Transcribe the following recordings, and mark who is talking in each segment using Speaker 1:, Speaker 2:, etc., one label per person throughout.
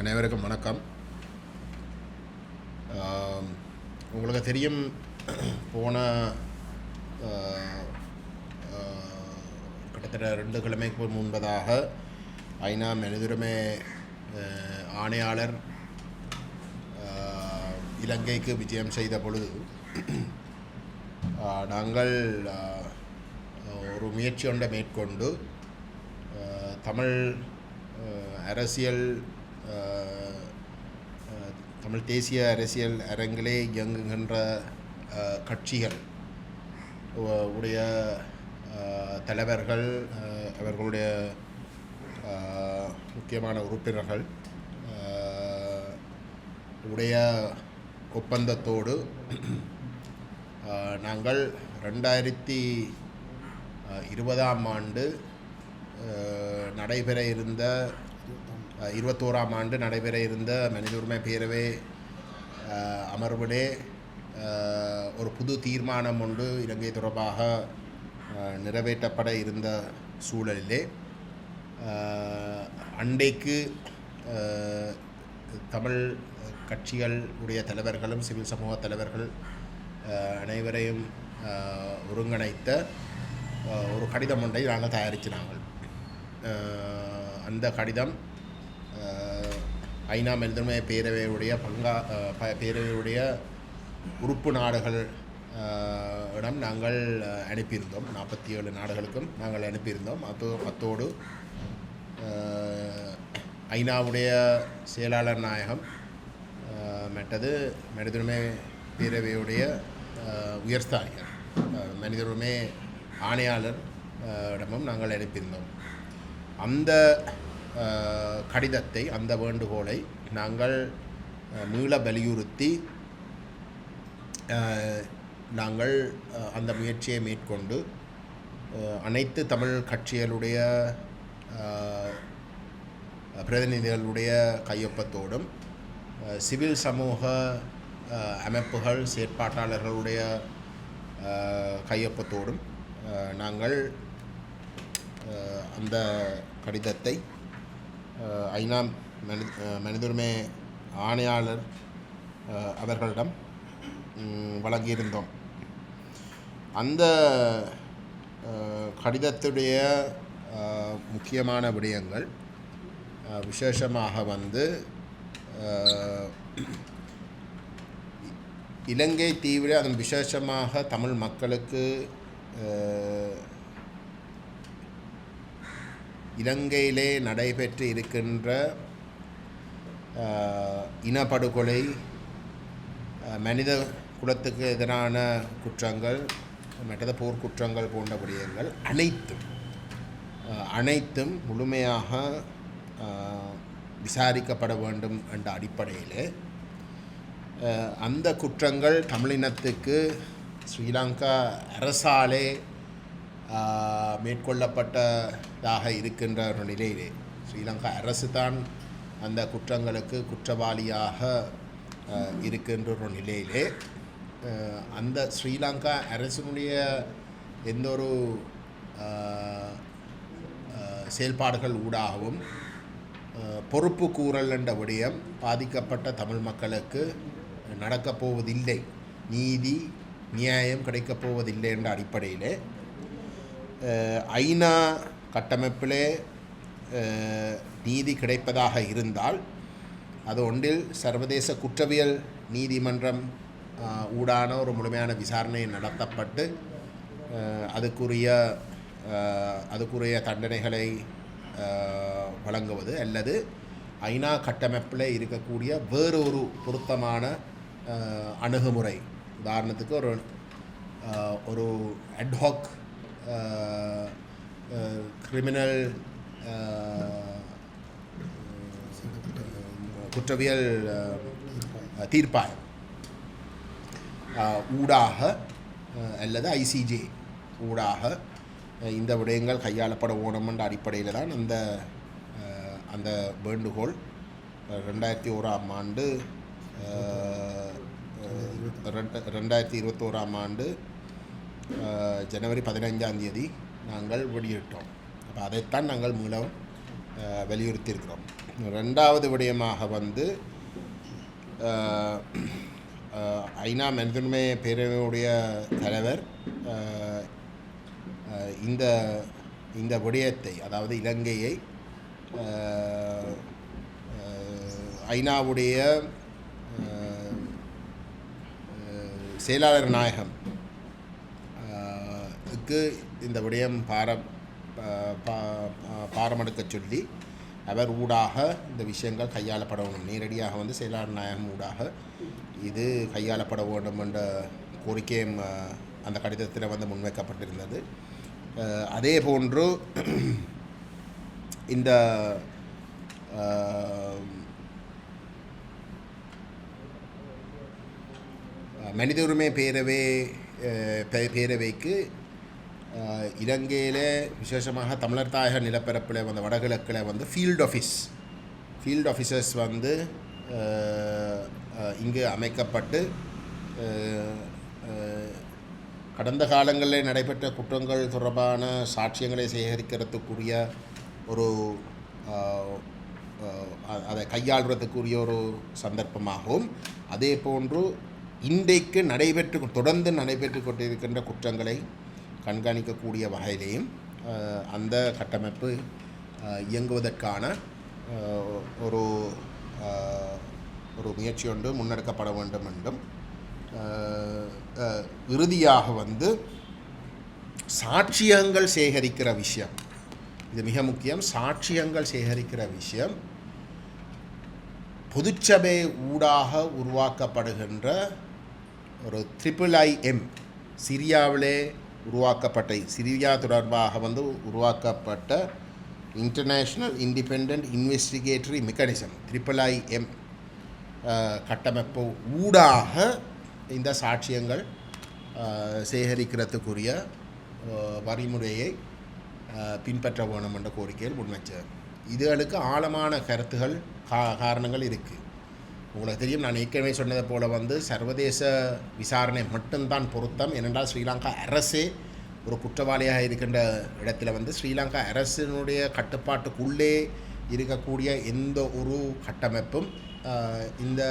Speaker 1: அனைவருக்கும் வணக்கம். உங்களுக்கு தெரியும் போன கிட்டத்தட்ட ரெண்டு கிழமைக்கு முன்பதாக ஐநா மனிதுரிமை ஆணையாளர் இலங்கைக்கு விஜயம் செய்த பொழுது நாங்கள் ஒரு முயற்சி ஒன்றை மேற்கொண்டு தமிழ் அரசியல் தமிழ் தேசிய அரசியல் அரங்கிலே இயங்குகின்ற கட்சிகள் உடைய தலைவர்கள் அவர்களுடைய முக்கியமான உறுப்பினர்கள் உடைய ஒப்பந்தத்தோடு நாங்கள் ரெண்டாயிரத்தி இருபதாம் ஆண்டு நடைபெற இருந்த இருபத்தோராம் ஆண்டு நடைபெற இருந்த மனித உரிமை பேரவை அமர்விலே ஒரு புது தீர்மானம் ஒன்று இலங்கை தொடர்பாக நிறைவேற்றப்பட இருந்த சூழலிலே அண்டைக்கு தமிழ் கட்சிகள் உடைய தலைவர்களும் சிவில் சமூக தலைவர்கள் அனைவரையும் ஒருங்கிணைத்த ஒரு கடிதம் ஒன்றை நாங்கள் தயாரிச்சினாங்க அந்த கடிதம் ஐநா மெல்தன்மை பேரவையுடைய பங்கா பேரவையுடைய உறுப்பு நாடுகள் இடம் நாங்கள் அனுப்பியிருந்தோம். நாற்பத்தி ஏழு நாடுகளுக்கும் நாங்கள் அனுப்பியிருந்தோம். அத்தோ அத்தோடு ஐநாவுடைய செயலாளர் நாயகம் ஆ, மற்றது பேரவையுடைய ஆ, உயர்ஸ்தானிகர் ஆணையாளர் இடமும் நாங்கள் அனுப்பியிருந்தோம். அந்த கடிதத்தை அந்த வேண்டுகோளை நாங்கள் மீள வலியுறுத்தி நாங்கள் அந்த முயற்சியை மேற்கொண்டு அனைத்து தமிழ் கட்சிகளுடைய பிரதிநிதிகளுடைய கையொப்பத்தோடும் சிவில் சமூக அமைப்புகள் செயற்பாட்டாளர்களுடைய கையொப்பத்தோடும் நாங்கள் அந்த கடிதத்தை ஐநா மனி மனிதுரிமை ஆணையாளர் அவர்களிடம் வழங்கியிருந்தோம். அந்த கடிதத்துடைய முக்கியமான விடயங்கள் விசேஷமாக வந்து இலங்கை தீவில் அதன் விசேஷமாக தமிழ் மக்களுக்கு இலங்கையிலே நடைபெற்று இருக்கின்ற இனப்படுகொலை மனித குலத்துக்கு எதிரான குற்றங்கள் மற்றது போர்க்குற்றங்கள் போன்ற விடயங்கள் அனைத்தும் அனைத்தும் முழுமையாக விசாரிக்கப்பட வேண்டும் என்ற அடிப்படையிலே அந்த குற்றங்கள் தமிழினத்துக்கு ஸ்ரீலங்கா அரசாலே மேற்கொள்ளப்பட்டதாக இருக்கின்ற ஒரு நிலையிலே ஸ்ரீலங்கா அரசு தான் அந்த குற்றங்களுக்கு குற்றவாளியாக இருக்கின்ற ஒரு நிலையிலே அந்த ஸ்ரீலங்கா அரசினுடைய எந்த ஒரு செயல்பாடுகள் ஊடாகவும் பொறுப்பு கூறல் என்ற விடயம் பாதிக்கப்பட்ட தமிழ் மக்களுக்கு நடக்கப் போவதில்லை நீதி நியாயம் கிடைக்கப் போவதில்லை என்ற அடிப்படையிலே ஐநா கட்டமைப்பிலே நீதி கிடைப்பதாக இருந்தால் அது ஒன்றில் சர்வதேச குற்றவியல் நீதிமன்றம் ஊடான ஒரு முழுமையான விசாரணை நடத்தப்பட்டு அதுக்குரிய அதுக்குரிய தண்டனைகளை வழங்குவது அல்லது ஐநா கட்டமைப்பில் இருக்கக்கூடிய வேறொரு பொருத்தமான அணுகுமுறை. உதாரணத்துக்கு ஒரு ஒரு அட்ஹாக் கிரிமினல் குற்றவியல் தீர்ப்பாயம். ஊடாக அல்லது ஐசிஜே ஊடாக இந்த விடயங்கள் கையாளப்பட வேணும் அடிப்படையில் தான் அந்த அந்த வேண்டுகோள். ரெண்டாயிரத்தி ஓராம் ஆண்டு ரெண்டு- ரெண்டாயிரத்தி இருபத்தோராம் ஆண்டு ஜனவரி பதினைஞ்சாம் தேதி நாங்கள் வெளியிட்டோம். அப்போ அதைத்தான் நாங்கள் மூலம் வலியுறுத்தியிருக்கிறோம். ரெண்டாவது விடயமாக வந்து ஐநா மனிதன்மை பேரவையுடைய தலைவர் இந்த இந்த விடயத்தை அதாவது இலங்கையை ஐநாவுடைய செயலாளர் நாயகம் அவருக்கு இந்த விடயம் பார பா- பாரமெடுக்க சொல்லி அவர் ஊடாக இந்த விஷயங்கள் கையாளப்பட வேண்டும் நேரடியாக வந்து செயலாளர் நாயகம் ஊடாக இது கையாளப்பட வேண்டும் என்ற கோரிக்கையும் அந்த கடிதத்தில் வந்து முன்வைக்கப்பட்டிருந்தது. அதே போன்று இந்த மனித உரிமை பேரவை பே- பேரவைக்கு இலங்கையிலே விசேஷமாக தமிழர் தாயக நிலப்பரப்பில் வந்து வடகிழக்கில் வந்து ஃபீல்ட் ஆஃபீஸ் ஃபீல்ட் ஆஃபீஸர்ஸ் வந்து இங்கு அமைக்கப்பட்டு கடந்த காலங்களில் நடைபெற்ற குற்றங்கள் தொடர்பான சாட்சியங்களை சேகரிக்கிறதுக்குரிய ஒரு அதை கையாள்றதுக்குரிய ஒரு சந்தர்ப்பமாகவும் அதே போன்று இன்றைக்கு நடைபெற்று தொடர்ந்து நடைபெற்று கொண்டிருக்கின்ற குற்றங்களை கண்காணிக்கக்கூடிய வகையிலேயும் அந்த கட்டமைப்பு இயங்குவதற்கான ஒரு ஒரு முயற்சி ஒன்று முன்னெடுக்கப்பட வேண்டும் என்றும். இறுதியாக வந்து சாட்சியங்கள் சேகரிக்கிற விஷயம். இது மிக முக்கியம். சாட்சியங்கள் சேகரிக்கிற விஷயம் பொதுச்சபை ஊடாக உருவாக்கப்படுகின்ற ஒரு ட்ரிபிள் எம் சிரியாவிலே உருவாக்கப்பட்ட சிரியா தொடர்பாக வந்து உருவாக்கப்பட்ட international independent investigatory mechanism triple IM கட்டமைப்பு ஊடாக இந்த சாட்சியங்கள் சேகரிக்கிறதுக்குரிய வழிமுறையை பின்பற்ற வேணும் என்ற கோரிக்கையில் முன்வைச்சார். இதுகளுக்கு ஆழமான கருத்துகள் கா காரணங்கள் இருக்குது உங்களுக்கு தெரியும் நான் ஏற்கனவே சொன்னதை போல் வந்து சர்வதேச விசாரணை மட்டும்தான் பொருத்தம். ஏனென்றால் ஸ்ரீலங்கா அரசே ஒரு குற்றவாளியாக இருக்கின்ற இடத்துல வந்து ஸ்ரீலங்கா அரசினுடைய கட்டுப்பாட்டுக்குள்ளே இருக்கக்கூடிய எந்த ஒரு கட்டமைப்பும் இந்த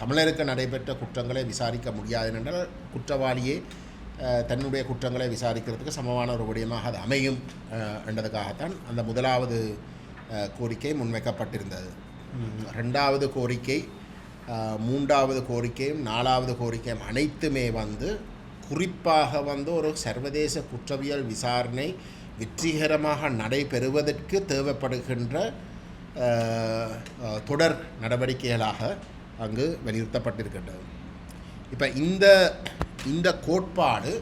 Speaker 1: தமிழருக்கு நடைபெற்ற குற்றங்களை விசாரிக்க முடியாது என்றால் குற்றவாளியே தன்னுடைய குற்றங்களை விசாரிக்கிறதுக்கு சமமான ஒரு விடயமாக அது அமையும் என்றதுக்காகத்தான் அந்த முதலாவது கோரிக்கை முன்வைக்கப்பட்டிருந்தது. ரெண்டாவது கோரிக்கை மூன்றாவது கோரிக்கையும் நாலாவது கோரிக்கையும் அனைத்துமே வந்து குறிப்பாக வந்து ஒரு சர்வதேச குற்றவியல் விசாரணை வெற்றிகரமாக நடைபெறுவதற்கு தேவைப்படுகின்ற தொடர் நடவடிக்கைகளாக அங்கு வலியுறுத்தப்பட்டிருக்கின்றது. இப்போ இந்த இந்த கோட்பாடு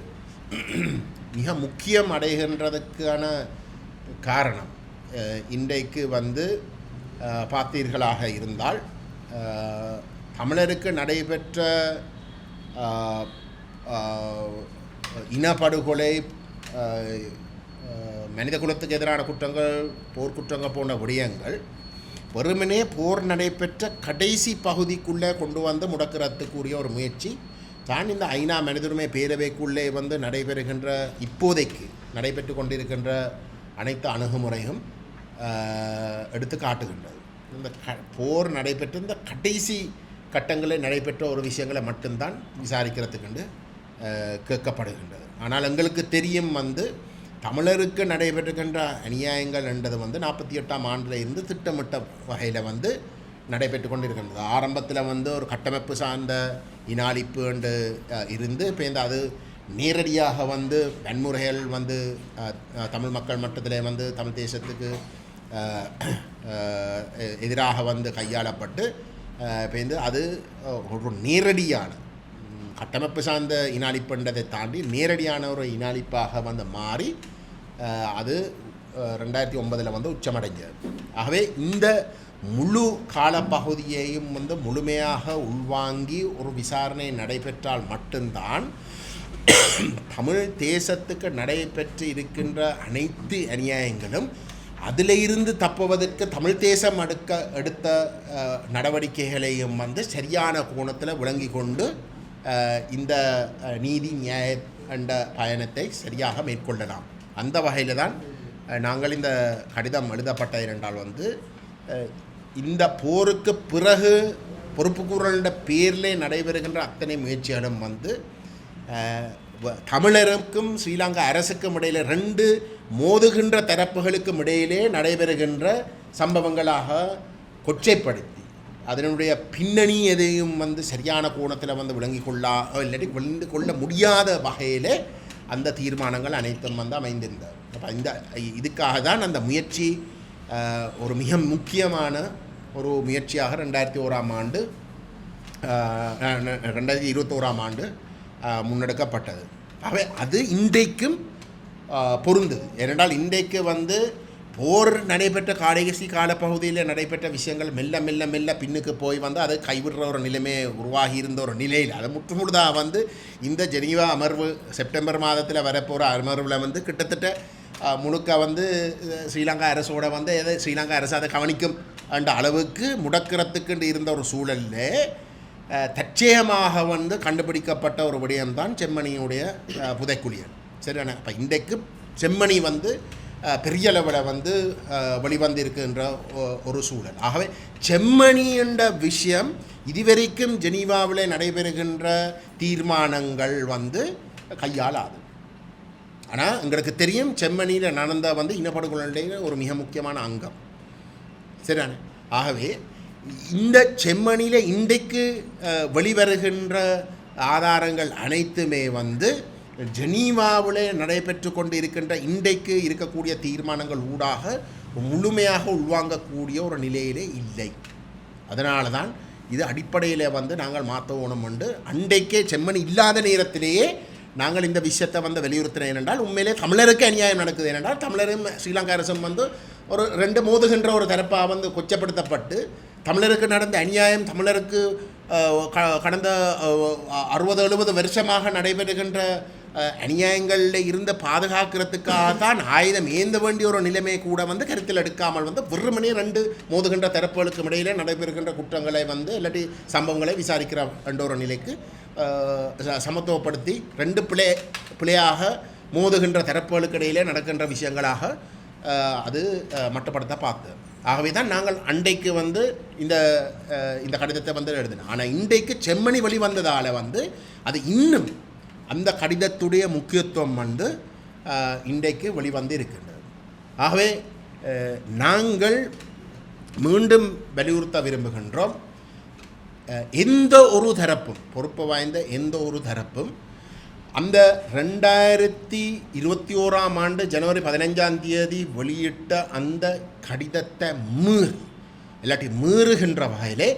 Speaker 1: மிக முக்கியம் அடைகின்றதுக்கான காரணம் இன்றைக்கு வந்து பார்த்தீர்களாக இருந்தால் தமிழருக்கு நடைபெற்ற இனப்படுகொலை மனித குலத்துக்கு எதிரான குற்றங்கள் போர்க்குற்றங்கள் போன்ற விடயங்கள் வெறுமனே போர் நடைபெற்ற கடைசி பகுதிக்குள்ளே கொண்டு வந்து முடக்கிறதுக்குரிய ஒரு முயற்சி. தான் இந்த ஐநா மனிதருமை பேரவைக்குள்ளே வந்து நடைபெறுகின்ற இப்போதைக்கு நடைபெற்று கொண்டிருக்கின்ற அனைத்து அணுகுமுறையும் எடுத்து காட்டுகின்றது. இந்த க போர் நடைபெற்ற இந்த கடைசி கட்டங்களில் நடைபெற்ற ஒரு விஷயங்களை மட்டும்தான் விசாரிக்கிறதுக்கு கேட்கப்படுகின்றது. ஆனால் எங்களுக்கு தெரியும் வந்து தமிழருக்கு நடைபெறுகின்ற அநியாயங்கள் என்றது வந்து நாற்பத்தி எட்டாம் ஆண்டில் இருந்து திட்டமிட்ட வகையில் வந்து நடைபெற்று கொண்டிருக்கின்றது. ஆரம்பத்தில் வந்து ஒரு கட்டமைப்பு சார்ந்த இனாளிப்பு என்று இருந்து இப்போ இந்த அது நேரடியாக வந்து வன்முறைகள் வந்து தமிழ் மக்கள் மட்டத்தில் வந்து தமிழ் தேசத்துக்கு எதிராக வந்து கையாளப்பட்டு இப்போ வந்து அது ஒரு நேரடியான கட்டமைப்பு சார்ந்த இனாளிப்புன்றதை தாண்டி நேரடியான ஒரு இனாளிப்பாக வந்து மாறி அது ரெண்டாயிரத்தி ஒன்பதில் வந்து உச்சமடைஞ்சது. ஆகவே இந்த முழு காலப்பகுதியையும் வந்து முழுமையாக உள்வாங்கி ஒரு விசாரணை நடைபெற்றால் மட்டும்தான் தமிழ் தேசத்துக்கு நடைபெற்று இருக்கின்ற அனைத்து அநியாயங்களும் அதில் இருந்து தப்புவதற்கு தமிழ் தேசம் அடுக்க எடுத்த நடவடிக்கைகளையும் வந்து சரியான கோணத்தில் விளங்கி கொண்டு இந்த நீதி நியாய என்ற பயணத்தை சரியாக மேற்கொள்ளலாம். அந்த வகையில் தான் நாங்கள் இந்த கடிதம் எழுதப்பட்ட இரண்டால் வந்து இந்த போருக்கு பிறகு பொறுப்புக்கூறல்ன்ற பேரிலே நடைபெறுகின்ற அத்தனை முயற்சிகளும் வந்து வ- தமிழருக்கும் ஸ்ரீலங்கா அரசுக்கும் இடையில ரெண்டு மோதுகின்ற தரப்புகளுக்கும் இடையிலே நடைபெறுகின்ற சம்பவங்களாக கொச்சைப்படுத்தி அதனுடைய பின்னணி எதையும் வந்து சரியான கோணத்தில் வந்து விளங்கி கொள்ளா இல்லாட்டி விளந்து கொள்ள முடியாத வகையிலே அந்த தீர்மானங்கள் அனைத்தும் வந்து அமைந்திருந்தது. அப்போ இந்த இதுக்காக தான் அந்த முயற்சி ஒரு மிக முக்கியமான ஒரு முயற்சியாக ரெண்டாயிரத்தி ஓராம் ஆண்டு ரெண்டாயிரத்தி இருபத்தோராம் ஆண்டு முன்னெடுக்கப்பட்டது. அவை அது இன்றைக்கும் பொருந்தது. ஏனென்றால் இன்றைக்கு வந்து போர் நடைபெற்ற கடைசி காலப்பகுதியில் நடைபெற்ற விஷயங்கள் மெல்ல மெல்ல மெல்ல பின்னுக்கு போய் வந்து அதை கைவிடுற ஒரு நிலைமை உருவாகி இருந்த ஒரு நிலையில் அது முற்றுமுழுதாக வந்து இந்த ஜெனீவா அமர்வு செப்டம்பர் மாதத்தில் வரப்போகிற அமர்வில் வந்து கிட்டத்தட்ட முழுக்க வந்து ஸ்ரீலங்கா அரசோட வந்து எதை ஸ்ரீலங்கா அரசு அதை கவனிக்கும் என்ற அளவுக்கு முடக்கிறதுக்குண்டு இருந்த ஒரு சூழலில் அஹ், வந்து கண்டுபிடிக்கப்பட்ட ஒரு விடயம்தான் செம்மணியுடைய புதைக்குழியன். சரியான அப்போ இன்றைக்கு செம்மணி வந்து பெரிய அளவில் வந்து அஹ், வெளிவந்திருக்கின்ற ஒ- ஒரு சூழல். ஆகவே செம்மணி என்ற விஷயம் இதுவரைக்கும் ஜெனீவாவில் நடைபெறுகின்ற தீர்மானங்கள் வந்து கையாளாது. ஆனால் எங்களுக்கு தெரியும் செம்மணியில் நடந்த வந்து இனப்படுகொலையுடைய ஒரு மிக முக்கியமான அங்கம். சரிதானே? ஆகவே இந்த செம்மணியில் இன்றைக்கு வெளிவருகின்ற ஆதாரங்கள் அனைத்துமே வந்து ஜெனீவாவிலே நடைபெற்று கொண்டு இருக்கின்ற இன்றைக்கு இருக்கக்கூடிய தீர்மானங்கள் ஊடாக முழுமையாக உள்வாங்கக்கூடிய ஒரு நிலையிலே இல்லை. அதனால தான் இது அடிப்படையில் வந்து நாங்கள் மாற்றவோணும் உண்டு. அன்றைக்கே செம்மணி இல்லாத நேரத்திலேயே நாங்கள் இந்த விஷயத்தை வந்து வலியுறுத்தினேன் ஏனென்றால் உண்மையிலே தமிழருக்கு அநியாயம் நடக்குது. ஏனென்றால் தமிழரும் ஸ்ரீலங்கா அரசும் வந்து ஒரு ரெண்டு மோதுகின்ற ஒரு தரப்பாக வந்து கொச்சப்படுத்தப்பட்டு தமிழருக்கு நடந்த அநியாயம் தமிழருக்கு க- கடந்த அறுபது எழுபது வருஷமாக நடைபெறுகின்ற அநியாயங்களில் இருந்து பாதுகாக்கிறதுக்காக தான் ஆயுதம் ஏந்த வேண்டிய ஒரு நிலைமை கூட வந்து கருத்தில் எடுக்காமல் வந்து வெறுமனே ரெண்டு மோதுகின்ற தரப்புகளுக்கு இடையிலே நடைபெறுகின்ற குற்றங்களை வந்து இல்லாட்டி சம்பவங்களை விசாரிக்கிற என்ற ஒரு நிலைக்கு சமத்துவப்படுத்தி ரெண்டு பிளே பிழையாக மோதுகின்ற தரப்புகளுக்கு இடையிலே நடக்கின்ற விஷயங்களாக அது மட்டப்படுத்த பார்த்து. ஆகவே தான் நாங்கள் அண்டைக்கு வந்து இந்த இந்த கடிதத்தை வந்து எழுதினோம். ஆனால் இன்றைக்கு செம்மணி வழி வந்ததால் வந்து அது இன்னும் அந்த கடிதத்துடைய முக்கியத்துவம் வந்து இன்றைக்கு வெளிவந்து இருக்கின்றது. ஆகவே நாங்கள் மீண்டும் வலியுறுத்த விரும்புகின்றோம் எந்த ஒரு தரப்பும் பொறுப்பு வாய்ந்த எந்த ஒரு தரப்பும் அந்த ரெண்டாயிரத்தி இருபத்தி ஓராம் ஆண்டு ஜனவரி பதினஞ்சாம் தேதி வெளியிட்ட அந்த கடிதத்தை மீறி இல்லாட்டி மீறுகின்ற வகையிலே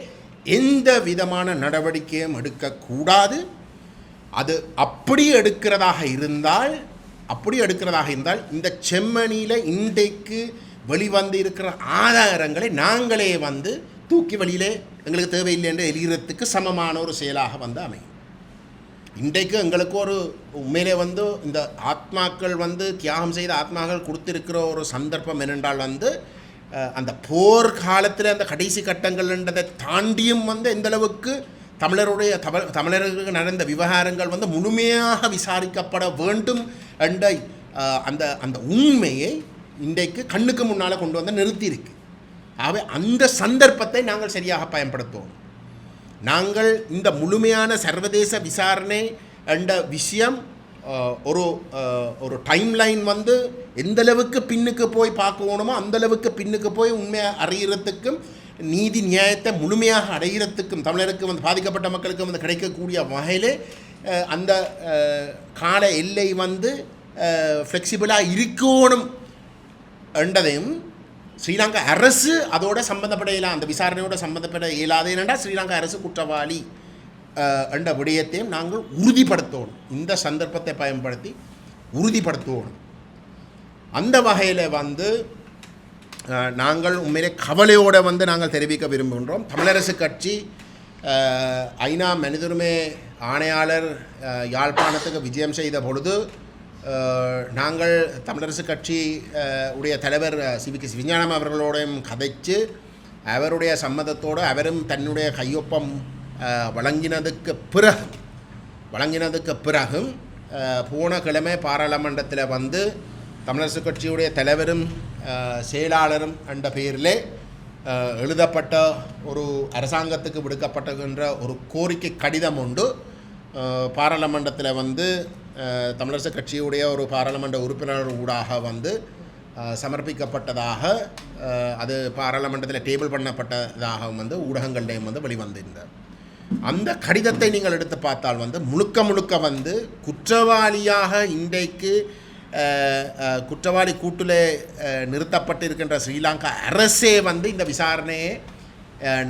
Speaker 1: எந்த விதமான நடவடிக்கையும் எடுக்கக்கூடாது. அது அப்படி எடுக்கிறதாக இருந்தால் அப்படி எடுக்கிறதாக இருந்தால் இந்த செம்மணியில் இன்றைக்கு வெளிவந்து இருக்கிற ஆதாரங்களை நாங்களே வந்து தூக்கி வழியிலே எங்களுக்கு தேவையில்லை என்று எறிகிறதுக்கு சமமான ஒரு செயலாக வந்து அமையும். இன்றைக்கு எங்களுக்கு ஒரு உண்மையிலே வந்து இந்த ஆத்மாக்கள் வந்து தியாகம் செய்த ஆத்மாக்கள் கொடுத்திருக்கிற ஒரு சந்தர்ப்பம் என்னென்றால் வந்து அந்த போர் காலத்தில் அந்த கடைசி கட்டங்கள்ன்றதை தாண்டியும் வந்து எந்தளவுக்கு அளவுக்கு தமிழருடைய தமிழ் தமிழர்களுக்கு நடந்த விவகாரங்கள் வந்து முழுமையாக விசாரிக்கப்பட வேண்டும் என்ற அந்த அந்த உண்மையை இன்றைக்கு கண்ணுக்கு முன்னால் கொண்டு வந்து நிறுத்தியிருக்கு. ஆகவே அந்த சந்தர்ப்பத்தை நாங்கள் சரியாக பயன்படுத்துவோம். நாங்கள் இந்த முழுமையான சர்வதேச விசாரணை என்ற விஷயம் ஒரு ஒரு டைம் லைன் வந்து எந்தளவுக்கு பின்னுக்கு போய் பார்க்கணுமோ அந்த அளவுக்கு பின்னுக்கு போய் உண்மையை அறியறதுக்கும் நீதி நியாயத்தை முழுமையாக அடைகிறதுக்கும் தமிழருக்கு வந்து பாதிக்கப்பட்ட மக்களுக்கு வந்து கிடைக்கக்கூடிய வகையில் அந்த கால எல்லை வந்து ஃப்ளெக்சிபிளாக இருக்கணும் என்றதையும் ஸ்ரீலங்கா அரசு அதோட சம்பந்தப்பட இயலா அந்த விசாரணையோட சம்பந்தப்பட இயலாது என்றால் ஸ்ரீலங்கா அரசு குற்றவாளி என்ற விடயத்தையும் நாங்கள் உறுதிப்படுத்தணும். இந்த சந்தர்ப்பத்தை பயன்படுத்தி உறுதிப்படுத்துவோம் அந்த வகையில் வந்து நாங்கள் உண்மையிலே கவலையோடு வந்து நாங்கள் தெரிவிக்க விரும்புகின்றோம். தமிழரசு கட்சி ஐநா மனிதருமே ஆணையாளர் யாழ்ப்பாணத்துக்கு விஜயம் செய்த பொழுது நாங்கள் தமிழரசு கட்சி உடைய தலைவர் சிவிக்கு விஞ்ஞானம் அவர்களோடையும் கதைச்சு அவருடைய சம்மதத்தோடு அவரும் தன்னுடைய கையொப்பம் வழங்கினதுக்கு பிறகு வழங்கினதுக்கு பிறகும் போன கிழமை பாராளுமன்றத்தில் வந்து தமிழரசு கட்சியுடைய தலைவரும் செயலாளரும் என்ற பெயரிலே எழுதப்பட்ட ஒரு அரசாங்கத்துக்கு விடுக்கப்பட்டுகின்ற ஒரு கோரிக்கை கடிதம் உண்டு. பாராளுமன்றத்தில் வந்து தமிழரசு கட்சியுடைய ஒரு பாராளுமன்ற உறுப்பினர் ஊடாக வந்து சமர்ப்பிக்கப்பட்டதாக அது பாராளுமன்றத்தில் டேபிள் பண்ணப்பட்டதாக வந்து ஊடகங்கள்லேயும் வந்து வெளிவந்திருந்தது. அந்த கடிதத்தை நீங்கள் எடுத்து பார்த்தால் வந்து முழுக்க முழுக்க வந்து குற்றவாளியாக இன்றைக்கு குற்றவாளி கூட்டில் நிறுத்தப்பட்டிருக்கின்ற ஸ்ரீலங்கா அரசே வந்து இந்த விசாரணையை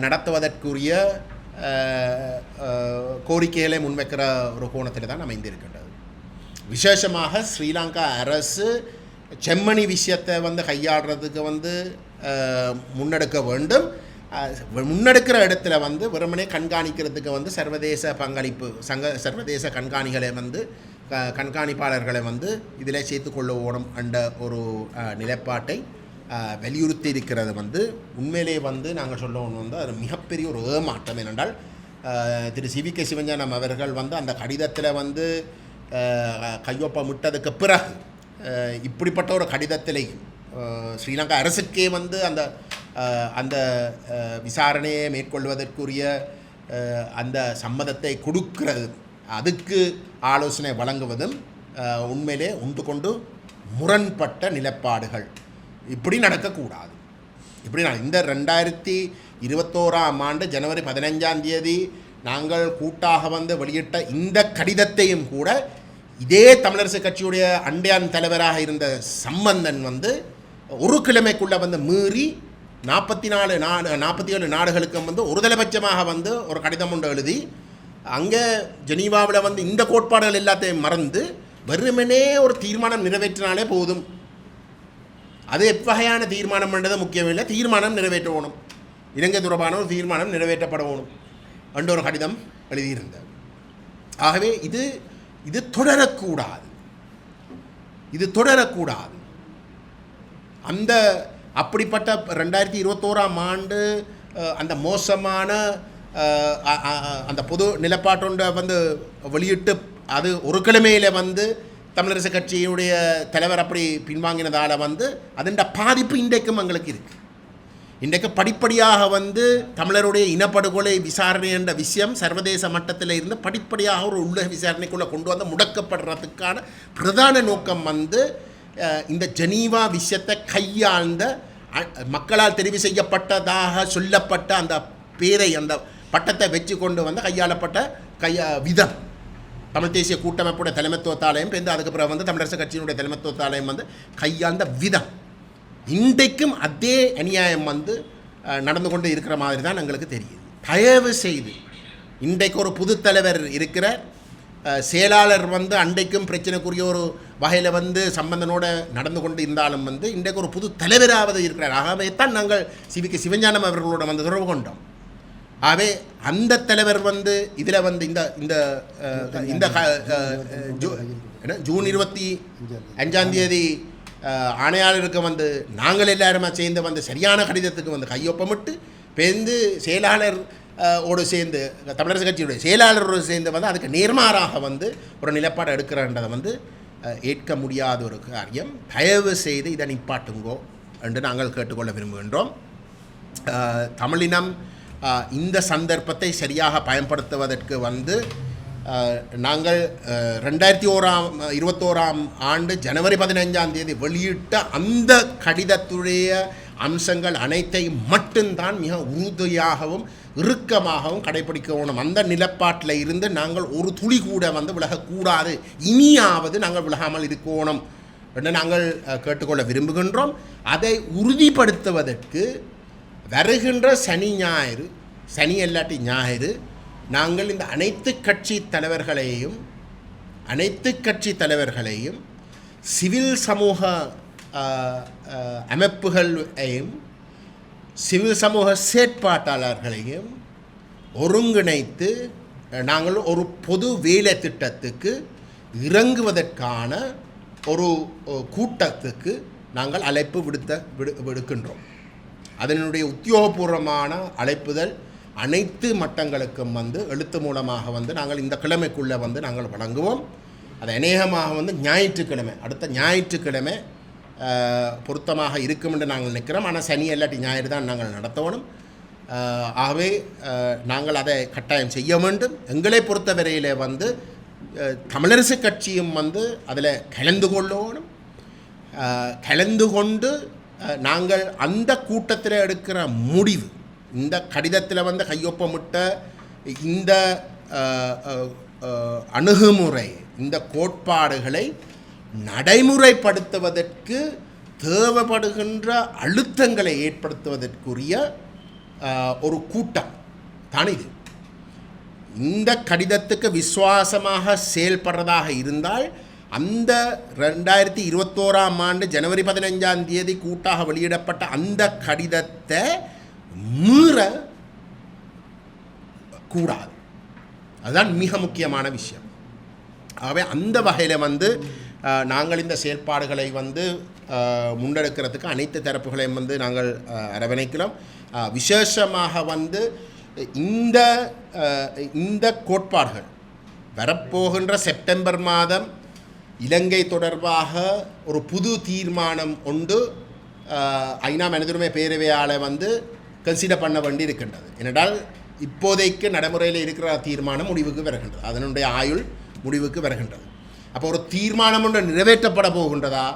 Speaker 1: நடத்துவதற்குரிய கோரிக்கைகளை முன்வைக்கிற ஒரு கோணத்தில் தான் அமைந்திருக்கின்றது. விசேஷமாக ஸ்ரீலங்கா அரசு செம்மணி விஷயத்தை வந்து கையாளுறதுக்கு வந்து முன்னெடுக்க வேண்டும். முன்னெடுக்கிற இடத்துல வந்து வெறுமனே கண்காணிக்கிறதுக்கு வந்து சர்வதேச பங்களிப்பு சங்க சர்வதேச கண்காணிகளை வந்து க- கண்காணிப்பாளர்களை வந்து இதில் சேர்த்து கொள்ள ஓடும் என்ற ஒரு நிலைப்பாட்டை வலியுறுத்தி இருக்கிறது வந்து உண்மையிலே வந்து நாங்கள் சொல்லணும் வந்து அது மிகப்பெரிய ஒரு ஏமாற்றம் ஏனென்றால் Thiru C V K Sivagnanam அவர்கள் வந்து அந்த கடிதத்தில் வந்து கையொப்பமிட்டதுக்கு பிறகு இப்படிப்பட்ட ஒரு கடிதத்திலையும் ஸ்ரீலங்கா அரசுக்கே வந்து அந்த அந்த விசாரணையை மேற்கொள்வதற்குரிய அந்த சம்மதத்தை கொடுக்கிறது. அதுக்கு ஆலோசனை வழங்குவதும் உண்மையிலே உண்டு கொண்டு முரண்பட்ட நிலப்பாடுகள். இப்படி நடக்கக்கூடாது. இப்படி நான் இந்த ரெண்டாயிரத்தி இருபத்தோராம் ஆண்டு ஜனவரி பதினஞ்சாம் தேதி நாங்கள் கூட்டாக வந்து வெளியிட்ட இந்த கடிதத்தையும் கூட இதே தமிழரசு கட்சியுடைய அண்டையான் தலைவராக இருந்த சம்பந்தன் வந்து ஒரு கிழமைக்குள்ளே வந்து மீறி நாற்பத்தி நாலு நாடு நாற்பத்தி ஏழு நாடுகளுக்கும் வந்து ஒருதலைபட்சமாக வந்து ஒரு கடிதம் ஒன்று எழுதி அங்கே ஜெனீவாவில் வந்து இந்த கோட்பாடுகள் எல்லாத்தையும் மறந்து வெறுமனே ஒரு தீர்மானம் நிறைவேற்றினாலே போதும். அது எவ்வகையான தீர்மானம் என்றது முக்கியமில்லை. தீர்மானம் நிறைவேற்றணும். இலங்கை தொடர்பான ஒரு தீர்மானம் நிறைவேற்றப்படணும் என்ற ஒரு கடிதம் எழுதியிருந்தார். ஆகவே இது இது தொடரக்கூடாது. இது தொடரக்கூடாது. அந்த அப்படிப்பட்ட ரெண்டாயிரத்தி இருபத்தோராம் ஆண்டு அஹ், அந்த மோசமான அந்த பொது நிலப்பாட்டொன்றை வந்து வெளியிட்டு அது ஒரு கிழமையில் வந்து தமிழரசு கட்சியுடைய தலைவர் அப்படி பின்வாங்கினதால் வந்து அதன் பாதிப்பு இன்றைக்கும் எங்களுக்கு இருக்குது இன்றைக்கு படிப்படியாக வந்து தமிழருடைய இனப்படுகொலை விசாரணை என்ற விஷயம் சர்வதேச மட்டத்தில் இருந்து படிப்படியாக ஒரு உள்ள விசாரணைக்குள்ளே கொண்டு வந்து முடக்கப்படுறதுக்கான பிரதான நோக்கம் வந்து இந்த ஜெனீவா விஷயத்தை கையாழ்ந்த மக்களால் தெரிவு செய்யப்பட்டதாக சொல்லப்பட்ட அந்த பேரை அந்த பட்டத்தை வச்சு கொண்டு வந்து கையாளப்பட்ட கையா விதம். தமிழ் தேசிய கூட்டமைப்புடைய தலைமைத்துவத்தாலயம் பிறந்து அதுக்கு பிறகு வந்து தமிழரசு கட்சியினுடைய தலைமைத்துவத்தாலயம் வந்து கையாண்ட விதம். இன்றைக்கும் அதே அநியாயம் வந்து நடந்து கொண்டு இருக்கிற மாதிரி தான் எங்களுக்கு தெரியுது. தயவு செய்து இன்றைக்கு ஒரு புது தலைவர் இருக்கிற செயலாளர் வந்து அன்றைக்கும் பிரச்சனைக்குரிய ஒரு வகையில் வந்து சம்பந்தனோட நடந்து கொண்டு இருந்தாலும் வந்து இன்றைக்கு ஒரு புது தலைவராவது இருக்கிறார். ஆகவே தான் நாங்கள் சிவிக்கு சிவஞானம் அவர்களோட வந்து தொடர்பு கொண்டோம். ஆகவே அந்த தலைவர் வந்து இதில் வந்து இந்த இந்த இந்த என்ன ஜூன் இருபத்தி அஞ்சாம் தேதி ஆணையாளருக்கு வந்து நாங்கள் எல்லாருமே சேர்ந்து வந்து சரியான கடிதத்துக்கு வந்து கையொப்பமிட்டு பேர்ந்து செயலாளர் ஓடு சேர்ந்து தமிழரசு கட்சியுடைய செயலாளரோடு சேர்ந்து வந்து அதுக்கு நேர்மாறாக வந்து ஒரு நிலப்பாடு எடுக்கிறன்றதை வந்து ஏற்க முடியாத ஒரு காரியம். தயவு செய்து இதை நிப்பாட்டுங்கோ என்று நாங்கள் கேட்டுக்கொள்ள விரும்புகின்றோம். தமிழினம் இந்த சந்தர்ப்பத்தை சரியாக பயன்படுத்துவதற்கு வந்து நாங்கள் ரெண்டாயிரத்தி ஓராம் இருபத்தோராம் ஆண்டு ஜனவரி பதினைஞ்சாம் தேதி வெளியிட்ட அந்த கடிதத்துடைய அம்சங்கள் அனைத்தையும் மட்டும்தான் மிக உறுதியாகவும் இறுக்கமாகவும் கடைபிடிக்கணும் அந்த நிலப்பாட்டில் இருந்து நாங்கள் ஒரு துளி கூட வந்து விலகக்கூடாது. இனியாவது நாங்கள் விலகாமல் இருக்கணும். என்று நாங்கள் கேட்டுக்கொள்ள விரும்புகின்றோம். அதை உறுதிப்படுத்துவதற்கு வருகின்ற சனி ஞாயிறு சனி அல்லாட்டி ஞாயிறு நாங்கள் இந்த அனைத்து கட்சி தலைவர்களையும் அனைத்து கட்சி தலைவர்களையும் சிவில் சமூக அமைப்புகளையும் சிவில் சமூக செயற்பாட்டாளர்களையும் ஒருங்கிணைத்து நாங்கள் ஒரு பொது வேலை திட்டத்துக்கு இறங்குவதற்கான ஒரு கூட்டத்துக்கு நாங்கள் அழைப்பு விடுத்த விடு விடுக்கின்றோம். அதனுடைய உத்தியோகபூர்வமான அழைப்புதல் அனைத்து மட்டங்களுக்கும் வந்து எழுத்து மூலமாக வந்து நாங்கள் இந்த கிழமைக்குள்ளே வந்து நாங்கள் வழங்குவோம். அது அநேகமாக வந்து ஞாயிற்றுக்கிழமை அடுத்த ஞாயிற்றுக்கிழமை பொருத்தமாக இருக்கும் என்று நாங்கள் நிற்கிறோம் ஆனால் சனி இல்லாட்டி ஞாயிறு தான் நாங்கள் நடத்தணும். ஆகவே நாங்கள் அதை கட்டாயம் செய்ய வேண்டும். எங்களை பொறுத்தவரையில் வந்து தமிழரசு கட்சியும் வந்து அதில் கலந்து கொள்ளணும். கலந்து கொண்டு நாங்கள் அந்த கூட்டத்தில் எடுக்கிற முடிவு இந்த கடிதத்தில் வந்து கையொப்பமிட்ட இந்த அணுகுமுறை இந்த கோட்பாடுகளை நடைமுறைப்படுத்துவதற்கு தேவைப்படுகின்ற அழுத்தங்களை ஏற்படுத்துவதற்குரிய ஒரு கூட்டம் தான் இது. இந்த கடிதத்துக்கு விசுவாசமாக செயல்படுறதாக இருந்தால் அந்த ரெண்டாயிரத்தி இருபத்தோராம் ஆண்டு ஜனவரி பதினஞ்சாம் தேதி கூட்டாக வெளியிடப்பட்ட அந்த கடிதத்தை மீற கூடாது. அதுதான் மிக முக்கியமான விஷயம். ஆகவே அந்த வகையில் வந்து நாங்கள் இந்த செயல்பாடுகளை வந்து முன்னெடுக்கிறதுக்கு அனைத்து தரப்புகளையும் வந்து நாங்கள் அரவணைக்கிறோம். விசேஷமாக வந்து இந்த இந்த கோட்பாடுகள் வரப்போகின்ற செப்டம்பர் மாதம் இலங்கை தொடர்பாக ஒரு புது தீர்மானம் ஒன்று ஐநா மனிதருமை பேரவையால் வந்து கன்சிடர் பண்ண வேண்டி இருக்கின்றது. ஏனென்றால் இப்போதைக்கு நடைமுறையில் இருக்கிற தீர்மானம் முடிவுக்கு வருகின்றது. அதனுடைய ஆயுள் முடிவுக்கு வருகின்றது. அப்போ ஒரு தீர்மானம் ஒன்று நிறைவேற்றப்பட போகின்றதா?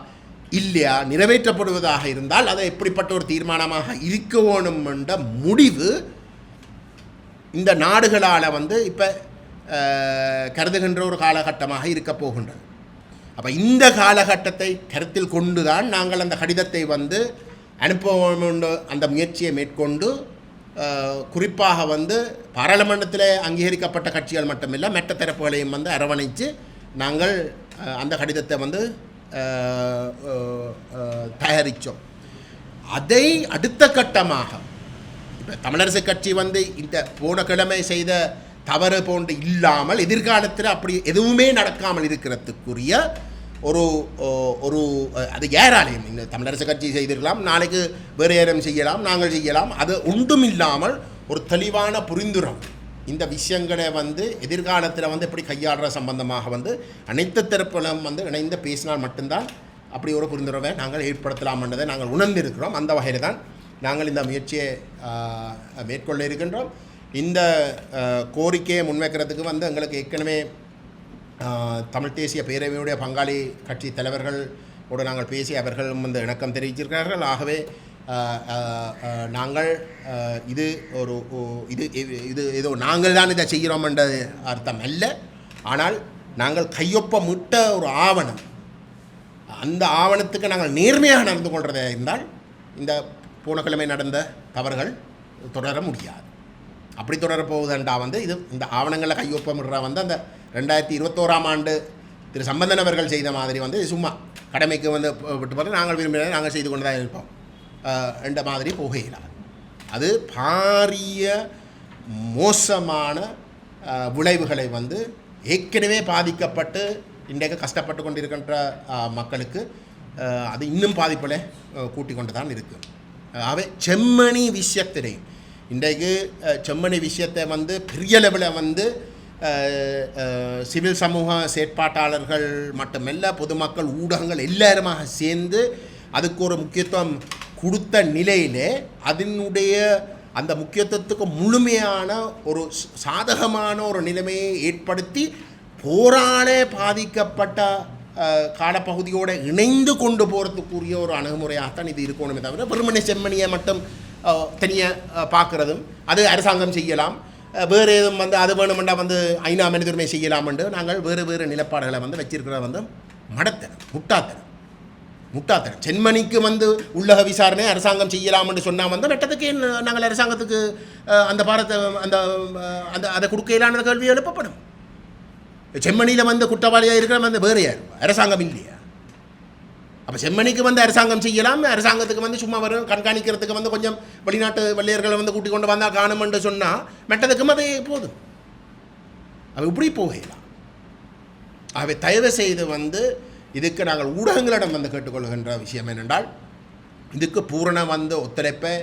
Speaker 1: இல்லையா? நிறைவேற்றப்படுவதாக இருந்தால் அது எப்படிப்பட்ட ஒரு தீர்மானமாக இருக்க வேணும் என்ற முடிவு இந்த நாடுகளால் வந்து இப்போ கருதுகின்ற ஒரு காலகட்டமாக இருக்க போகின்றது. அப்போ இந்த காலகட்டத்தை கருத்தில் கொண்டு தான் நாங்கள் அந்த கடிதத்தை வந்து அனுப்ப அந்த முயற்சியை மேற்கொண்டு குறிப்பாக வந்து பாராளுமன்றத்தில் அங்கீகரிக்கப்பட்ட கட்சிகள் மட்டுமில்லை மற்ற தரப்புகளையும் வந்து அரவணைத்து நாங்கள் அந்த கடிதத்தை வந்து தயாரித்தோம் அதை அடுத்த கட்டமாக இப்போ தமிழரசு கட்சி வந்து இந்த போன கிழமை செய்த தவறு போன்று இல்லாமல் எதிர்காலத்தில் அப்படி எதுவுமே நடக்காமல் இருக்கிறதுக்குரிய ஒரு ஒரு அது ஏராளையும் இந்த தமிழரசு கட்சி செய்திருக்கலாம் நாளைக்கு வேறு ஏறம் செய்யலாம் நாங்கள் செய்யலாம். அது ஒன்றும் இல்லாமல் ஒரு தெளிவான புரிந்துணர்வு. இந்த விஷயங்களை வந்து எதிர்காலத்தில் வந்து எப்படி கையாளுற சம்பந்தமாக வந்து அனைத்து தரப்பிலும் வந்து இணைந்து பேசினால் மட்டும்தான் அப்படி ஒரு புரிந்துணர்வை நாங்கள் ஏற்படுத்தலாம்ன்றதை நாங்கள் உணர்ந்திருக்கிறோம். அந்த வகையில் தான் நாங்கள் இந்த முயற்சியை மேற்கொள்ள இருக்கின்றோம். இந்த கோரிக்கையை முன்வைக்கிறதுக்கு வந்து எங்களுக்கு ஏற்கனவே தமிழ் தேசிய பேரவையுடைய பங்காளி கட்சி தலைவர்களோடு நாங்கள் பேசி அவர்களும் வந்து இணக்கம் தெரிவிச்சிருக்கிறார்கள் ஆகவே நாங்கள் இது ஒரு இது இது- ஏதோ நாங்கள் தான் இதை செய்கிறோம்ன்ற அர்த்தம் அல்ல. ஆனால் நாங்கள் கையொப்பமிட்ட ஒரு ஆவணம். அந்த ஆவணத்துக்கு நாங்கள் நேர்மையாக நடந்து கொள்கிறதா இருந்தால் இந்த போன கிழமை நடந்த தவறுகள் தொடர முடியாது. அப்படி தொடரப்போகுதுண்டா வந்து இது இந்த ஆவணங்களை கையொப்பமிடுற வந்து அந்த ரெண்டாயிரத்தி இருபத்தோராம் ஆண்டு திரு சம்பந்தன் அவர்கள் செய்த மாதிரி வந்து சும்மா கடமைக்கு வந்து விட்டு பார்த்து நாங்கள் விரும்பினால் நாங்கள் செய்து கொண்டு தான் இருப்போம். என்ற மாதிரி போகையிலாது அது பாரிய மோசமான விளைவுகளை வந்து ஏற்கனவே பாதிக்கப்பட்டு இன்றைக்கு கஷ்டப்பட்டு கொண்டிருக்கின்ற மக்களுக்கு அது இன்னும் பாதிப்பில் கூட்டிக் கொண்டு தான் இருக்குது ஆகவே செம்மணி விஷயத்திலே இன்றைக்கு செம்மணி விஷயத்தை வந்து பெரிய லெவலில் வந்து சிவில் சமூக செயற்பாட்டாளர்கள் மட்டுமல்ல பொதுமக்கள் ஊடகங்கள் எல்லாருமாக சேர்ந்து அதுக்கு ஒரு முக்கியத்துவம் கொடுத்த நிலையிலே அதனுடைய அந்த முக்கியத்துவத்துக்கு முழுமையான ஒரு சாதகமான ஒரு நிலைமையை ஏற்படுத்தி போராலே பாதிக்கப்பட்ட காலப்பகுதியோடு இணைந்து கொண்டு போகிறதுக்குரிய ஒரு அணுகுமுறையாகத்தான் இது இருக்கணுமே தவிர வெறுமனே செம்மணியை மட்டும் தனியாக பார்க்குறதும் அது அரசாங்கம் செய்யலாம். வேறு எதுவும் வந்து அது வேணுமெண்டா வந்து ஐநா மனிதர்மை செய்யலாம் என்று நாங்கள் வேறு வேறு நிலப்பாடுகளை வந்து வச்சிருக்கிறத வந்து மடத்தனம் முட்டாத்தனம். முட்டாத்தனம். சென்மணிக்கு வந்து உள்ளக விசாரணை அரசாங்கம் செய்யலாம் என்று சொன்னால் வந்து வெட்டத்துக்கு நாங்கள் அரசாங்கத்துக்கு அந்த பாரத்தை அந்த அந்த அதை கொடுக்கலான கேள்வி எழுப்பப்படும். செம்மணியில் வந்து குற்றவாளியாக இருக்கிற வந்து வேறு யார் அரசாங்கம் இல்லையா? அப்போ செம்மணிக்கு வந்து அரசாங்கம் செய்யலாம் அரசாங்கத்துக்கு வந்து சும்மா வரும் கண்காணிக்கிறதுக்கு வந்து கொஞ்சம் வெளிநாட்டு வெள்ளையர்களை வந்து கூட்டிக் கொண்டு வந்தால் காணுமென்று சொன்னால் மெட்டதுக்கும் அதே போதும். அது இப்படி போகலாம் அவை தயவு செய்து வந்து இதுக்கு நாங்கள் ஊடகங்களிடம் வந்து கேட்டுக்கொள்கின்ற விஷயம் என்னென்றால் இதுக்கு பூரண வந்து ஒத்துழைப்பை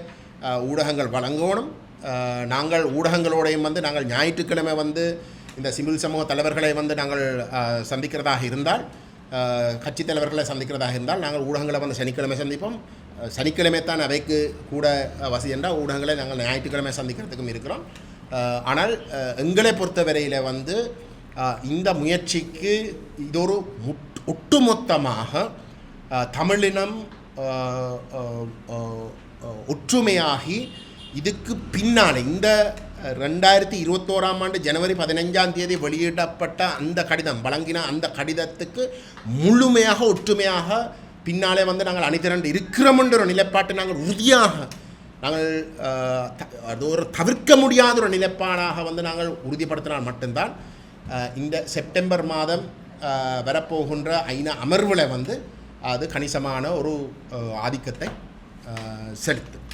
Speaker 1: ஊடகங்கள் வழங்கணும். நாங்கள் ஊடகங்களோடையும் வந்து நாங்கள் ஞாயிற்றுக்கிழமை வந்து இந்த சிவில் சமூக தலைவர்களை வந்து நாங்கள் சந்திக்கிறதாக இருந்தால் கட்சித் தலைவர்களை சந்திக்கிறதாக இருந்தால் நாங்கள் ஊடகங்களை வந்து சனிக்கிழமை சந்திப்போம். சனிக்கிழமை தான் அவைக்கு கூட வசதி என்றால் ஊடகங்களை நாங்கள் ஞாயிற்றுக்கிழமை சந்திக்கிறதுக்கும் இருக்கிறோம். ஆனால் எங்களை பொறுத்தவரையில் வந்து இந்த முயற்சிக்கு இது ஒரு முட்- ஒட்டுமொத்தமாக தமிழினம் ஒற்றுமையாகி இதுக்கு பின்னால் இந்த ரெண்டாயிரத்தி இருபத்தோராம் ஆண்டு ஜனவரி பதினஞ்சாம் தேதி வெளியிடப்பட்ட அந்த கடிதம் வழங்கின அந்த கடிதத்துக்கு முழுமையாக ஒற்றுமையாக பின்னாலே வந்து நாங்கள் அணிதிரண்டு இருக்கிறோம்ன்ற ஒரு நிலைப்பாட்டை நாங்கள் உறுதியாக நாங்கள் அது ஒரு தவிர்க்க முடியாத ஒரு நிலைப்பாடாக வந்து நாங்கள் உறுதிப்படுத்தினால் மட்டும்தான் இந்த செப்டம்பர் மாதம் வரப்போகின்ற ஐநா அமர்வில் வந்து அது கணிசமான ஒரு ஆதிக்கத்தை செலுத்தும்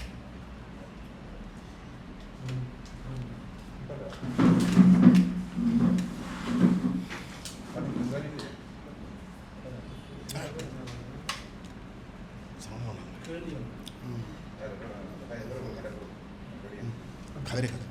Speaker 1: கதிரை கதை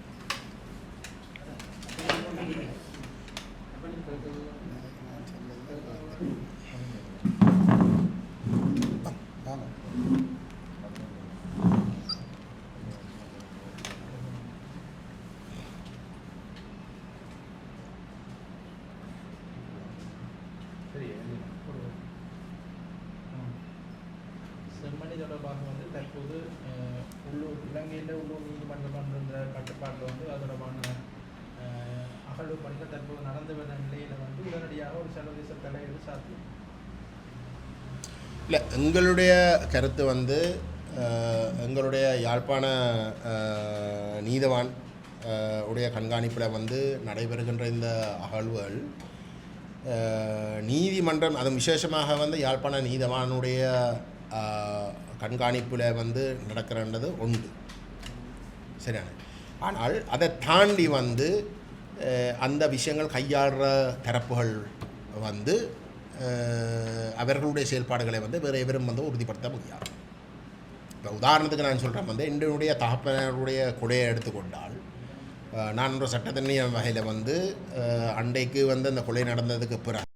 Speaker 2: செம்மணி தொடர்பாக வந்து தற்போது அஹ், உள்ளூர் இலங்கையில் உள்ளூர் நீதிமன்றம் என்ற கட்டுப்பாட்டில் வந்து அதோடமான அகழ்வு பணிகள் தற்போது நடந்து வர நிலையில் வந்து உடனடியாக ஒரு சர்வதேச தலையீடு சாத்தியம்
Speaker 1: இல்லை எங்களுடைய கருத்து வந்து எங்களுடைய யாழ்ப்பாண நீதவான் உடைய கண்காணிப்பில் வந்து நடைபெறுகின்ற இந்த அகழ்வுகள் நீதிமன்றம் அது விசேஷமாக வந்து யாழ்ப்பாண நீதவானுடைய கண்காணிப்பில் வந்து நடக்கிறன்றது உண்டு. சரியான ஆனால் அதை தாண்டி வந்து அந்த விஷயங்கள் கையாளுற தரப்புகள் வந்து அவர்களுடைய செயல்பாடுகளை வந்து வேறு எவரும் வந்து உறுதிப்படுத்த முடியாது. இப்போ உதாரணத்துக்கு நான் சொல்கிறேன் வந்து என்னுடைய தகப்பனருடைய கொடையை எடுத்துக்கொண்டால் நான் ஒரு சட்டத்தண்ணி வகையில் வந்து அண்டைக்கு வந்து அந்த கொலை நடந்ததுக்கு பிறகு